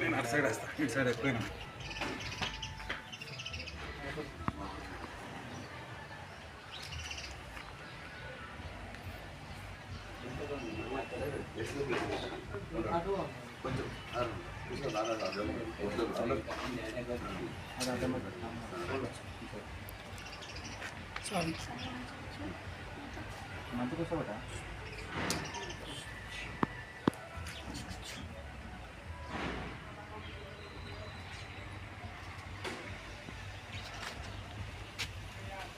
నేను అటు సైడ్ వస్తా. ఇటు సైడ్ ఎక్కువ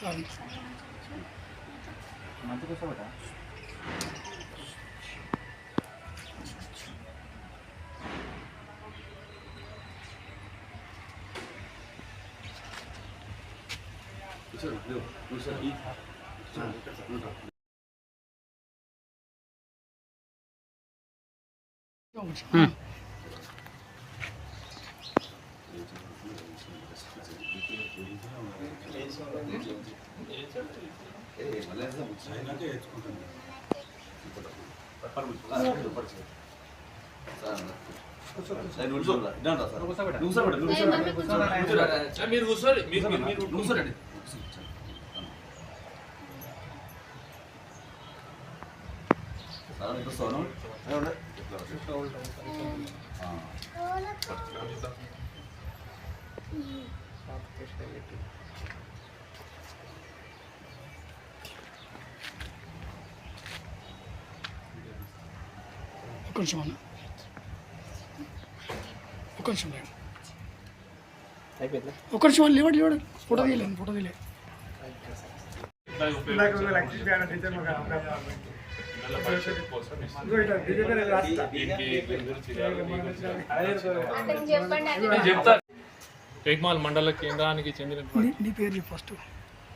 అటు సైడ్ వస్తా ఇటు సైడ్ ఎక్కువ మీరు కూర్చోండి మీరు మీరు- మీరు కూర్చోండి ఒక్క నిమిషం అన్న ఒక్క నిమిషం లేండి. ఒక్క నిమిషం లేవండి లేవండి ఫోటో తీయలేను ఫోటో తీయలేదు. టేక్మాల్ మండల కేంద్రానికి చెందిన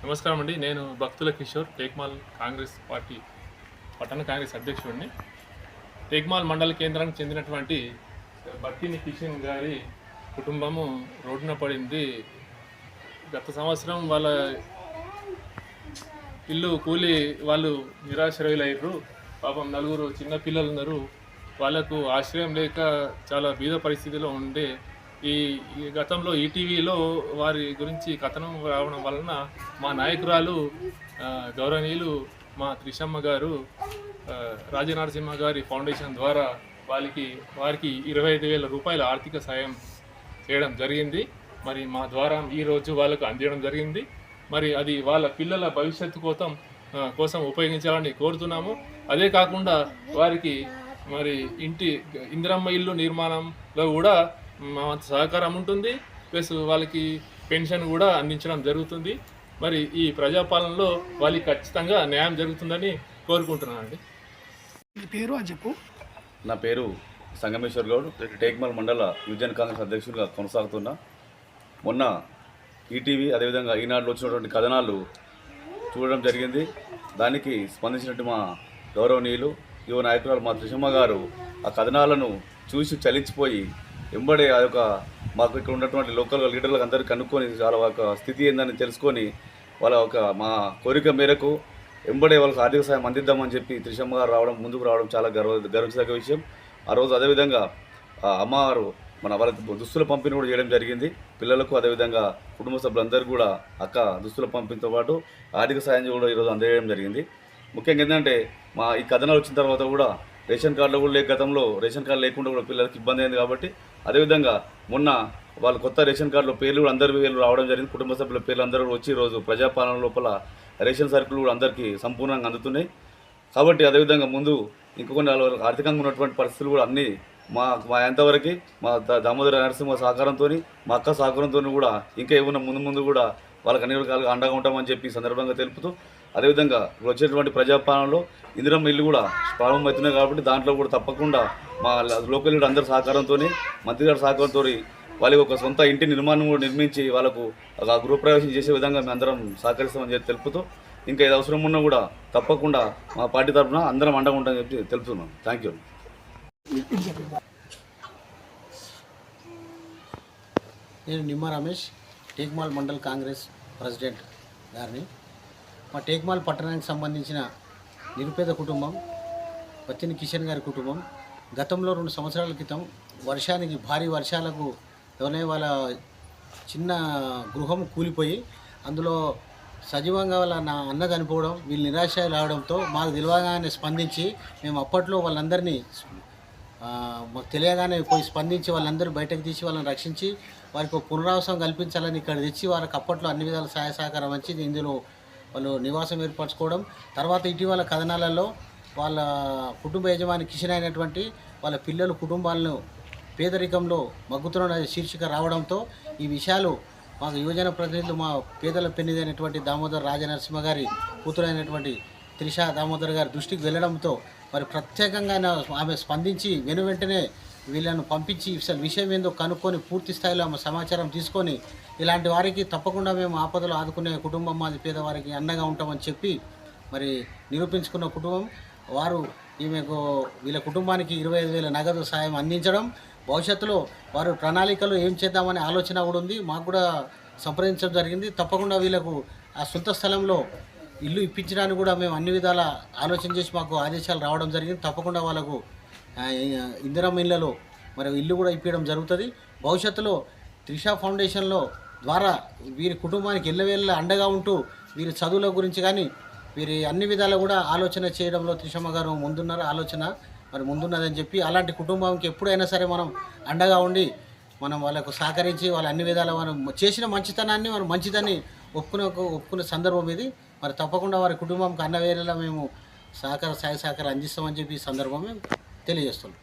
నమస్కారం అండి. నేను భక్తుల కిషోర్ టేక్మాల్ కాంగ్రెస్ పార్టీ పట్టణ కాంగ్రెస్ అధ్యక్షుడిని. టేక్మాల్ మండల కేంద్రానికి చెందినటువంటి భక్తిని కిషన్ గారి కుటుంబము రోడ్డున పడింది. గత సంవత్సరం వాళ్ళ ఇల్లు కూలి వాళ్ళు నిరాశ్రయులయ్యారు. పాపం నలుగురు చిన్న పిల్లలు ఉన్నారు వాళ్ళకు ఆశ్రయం లేక చాలా బీద పరిస్థితిలో ఉండే ఈ ఈ గతంలో ఈటీవీలో వారి గురించి కథనం రావడం వలన మా నాయకురాలు గౌరవనీయులు మా త్రిషమ్మ గారు రాజనరసింహ గారి ఫౌండేషన్ ద్వారా వాళ్ళకి వారికి ఇరవై ఐదు వేల రూపాయల ఆర్థిక సాయం చేయడం జరిగింది. మరి మా ద్వారా ఈరోజు వాళ్ళకు అందించడం జరిగింది. మరి అది వాళ్ళ పిల్లల భవిష్యత్తు కోసం కోసం ఉపయోగించాలని కోరుతున్నాము. అదే కాకుండా వారికి మరి ఇంటి ఇందిరమ్మ ఇల్లు నిర్మాణంలో కూడా మా సహకారం ఉంటుంది. ప్లస్ వాళ్ళకి పెన్షన్ కూడా అందించడం జరుగుతుంది. మరి ఈ ప్రజాపాలనలో వాళ్ళకి ఖచ్చితంగా న్యాయం జరుగుతుందని కోరుకుంటున్నానండి. పేరు అని చెప్పు. నా పేరు సంగమేశ్వర్ గౌడ్. టేక్మల్ మండల యువజన కాంగ్రెస్ అధ్యక్షుడిగా కొనసాగుతున్నా. మొన్న ఈటీవీ అదేవిధంగా ఈనాడులో వచ్చినటువంటి కథనాలు చూడడం జరిగింది. దానికి స్పందించినట్టు మా గౌరవనీయులు యువ నాయకురాలు మా త్రిషమ్మ గారు ఆ కథనాలను చూసి చలించిపోయి వెంబడే ఆ యొక్క మాకు ఇక్కడ ఉన్నటువంటి లోకల్ లీడర్లకు అందరికీ కనుక్కొని వాళ్ళ ఒక స్థితి ఏందని తెలుసుకొని వాళ్ళ ఒక మా కోరిక మేరకు వెంబడే వాళ్ళకి ఆర్థిక సాయం అందిద్దామని చెప్పి త్రిశమ్మ గారు రావడం ముందుకు రావడం చాలా గర్వ గర్వించదగ్గ విషయం. ఆ రోజు అదేవిధంగా ఆ అమ్మవారు మన వాళ్ళకి దుస్తుల పంపిణీ కూడా చేయడం జరిగింది. పిల్లలకు అదేవిధంగా కుటుంబ సభ్యులందరూ కూడా అక్క దుస్తుల పంపిణీతో పాటు ఆర్థిక సాయం కూడా ఈరోజు అందజేయడం జరిగింది. ముఖ్యంగా ఏంటంటే మా ఈ కథనాలు వచ్చిన తర్వాత కూడా రేషన్ కార్డులో కూడా లేక గతంలో రేషన్ కార్డు లేకుండా కూడా పిల్లలకి ఇబ్బంది అయింది కాబట్టి అదేవిధంగా మొన్న వాళ్ళు కొత్త రేషన్ కార్డులో పేర్లు కూడా అందరి పేర్లు రావడం జరిగింది. కుటుంబ సభ్యుల పేర్లు అందరూ వచ్చి ఈరోజు ప్రజాపాలన లోపల రేషన్ సరుకులు కూడా అందరికీ సంపూర్ణంగా అందుతున్నాయి. కాబట్టి అదేవిధంగా ముందు ఇంకొన్ని వాళ్ళ ఆర్థికంగా ఉన్నటువంటి పరిస్థితులు కూడా అన్నీ మా మా ఎంతవరకు మా దామోదర నరసింహ సహకారంతో మా అక్క సహకారంతో కూడా ఇంకా ఏమన్నా ముందు ముందు కూడా వాళ్ళకి అన్ని రకాలుగా అండగా ఉంటామని చెప్పి సందర్భంగా తెలుపుతూ అదేవిధంగా ఇప్పుడు వచ్చేటువంటి ప్రజాపాలనలో ఇందిరమ్మ ఇల్లు కూడా ప్రారంభమవుతున్నాయి కాబట్టి దాంట్లో కూడా తప్పకుండా మా లోకల్ లీడర్ అందరి సహకారంతో మంత్రి గారి సహకారంతో వాళ్ళకి ఒక సొంత ఇంటి నిర్మాణం కూడా నిర్మించి వాళ్ళకు ఒక గృహప్రవేశం చేసే విధంగా మేము అందరం సహకరిస్తామని చెప్పి తెలుపుతూ ఇంకా ఏది అవసరం ఉన్నా కూడా తప్పకుండా మా పార్టీ తరఫున అందరం అండగా ఉంటామని చెప్పి తెలుపుతున్నాం. థ్యాంక్ యూ నేను నిమ్మ రమేష్ టేక్మాల్ మండల్ కాంగ్రెస్ ప్రెసిడెంట్ గారిని. మా టేక్మాల్ పట్టణానికి సంబంధించిన నిరుపేద కుటుంబం వచ్చిన కిషన్ గారి కుటుంబం గతంలో రెండు సంవత్సరాల క్రితం వర్షానికి భారీ వర్షాలకు ఎవరైనా వాళ్ళ చిన్న గృహం కూలిపోయి అందులో సజీవంగా వాళ్ళ నా అన్న చనిపోవడం వీళ్ళు నిరాశ రావడంతో మాకు తెలియగానే స్పందించి మేము అప్పట్లో వాళ్ళందరినీ మాకు తెలియగానే పోయి స్పందించి వాళ్ళందరూ బయటకు తీసి వాళ్ళని రక్షించి వారికి ఒక పునరావాసం కల్పించాలని ఇక్కడ తెచ్చి వారికి అప్పట్లో అన్ని విధాల సహాయ సహకారం వచ్చి ఇందులో వాళ్ళు నివాసం ఏర్పరచుకోవడం తర్వాత ఇటీవల కథనాలలో వాళ్ళ కుటుంబ యజమాని కిషన్ అయినటువంటి వాళ్ళ పిల్లలు కుటుంబాలను పేదరికంలో మగ్గుతున్న శీర్షిక రావడంతో ఈ విషయాలు మాకు యువజన ప్రతినిధులు మా పేదల పెన్నిదైనటువంటి దామోదర్ రాజనరసింహ గారి కూతురైనటువంటి త్రిష దామోదర్ గారి దృష్టికి వెళ్ళడంతో మరి ప్రత్యేకంగా ఆమె స్పందించి వెను వెంటనే వీళ్ళను పంపించి అసలు విషయం ఏందో కనుక్కొని పూర్తి స్థాయిలో ఆమె సమాచారం తీసుకొని ఇలాంటి వారికి తప్పకుండా మేము ఆపదలు ఆదుకునే కుటుంబం మాది పేదవారికి అండగా ఉంటామని చెప్పి మరి నిరూపించుకున్న కుటుంబం. వారు ఈమెకు వీళ్ళ కుటుంబానికి ఇరవై ఐదు వేల నగదు సాయం అందించడం భవిష్యత్తులో వారు ప్రణాళికలు ఏం చేద్దామనే ఆలోచన కూడా ఉంది. మాకు కూడా సంప్రదించడం జరిగింది. తప్పకుండా వీళ్ళకు ఆ సొంత స్థలంలో ఇల్లు ఇప్పించడానికి కూడా మేము అన్ని విధాల ఆలోచన చేసి మాకు ఆదేశాలు రావడం జరిగింది. తప్పకుండా వాళ్ళకు ఆ, ఇందిరమ్మ ఇళ్ళలో మరి ఇల్లు కూడా ఇప్పించడం జరుగుతుంది. భవిష్యత్తులో త్రిషా ఫౌండేషన్లో ద్వారా వీరి కుటుంబానికి ఎల్లవేళ్ళ అండగా ఉంటూ వీరి చదువుల గురించి కానీ వీరి అన్ని విధాలు కూడా ఆలోచన చేయడంలో త్రిషమ్మ గారు ముందున్నారు. ఆలోచన మరి ముందున్నదని చెప్పి అలాంటి కుటుంబంకి ఎప్పుడైనా సరే మనం అండగా ఉండి మనం వాళ్ళకు సహకరించి వాళ్ళ అన్ని విధాల మనం చేసిన మంచితనాన్ని మనం మంచిదని ఒప్పుకునే ఒప్పుకునే సందర్భం ఇది. మరి తప్పకుండా వారి కుటుంబంకి అన్న వేరేలా మేము సహకార సాయ సహకారం అందిస్తామని చెప్పి ఈ సందర్భం మేము తెలియజేస్తున్నాం.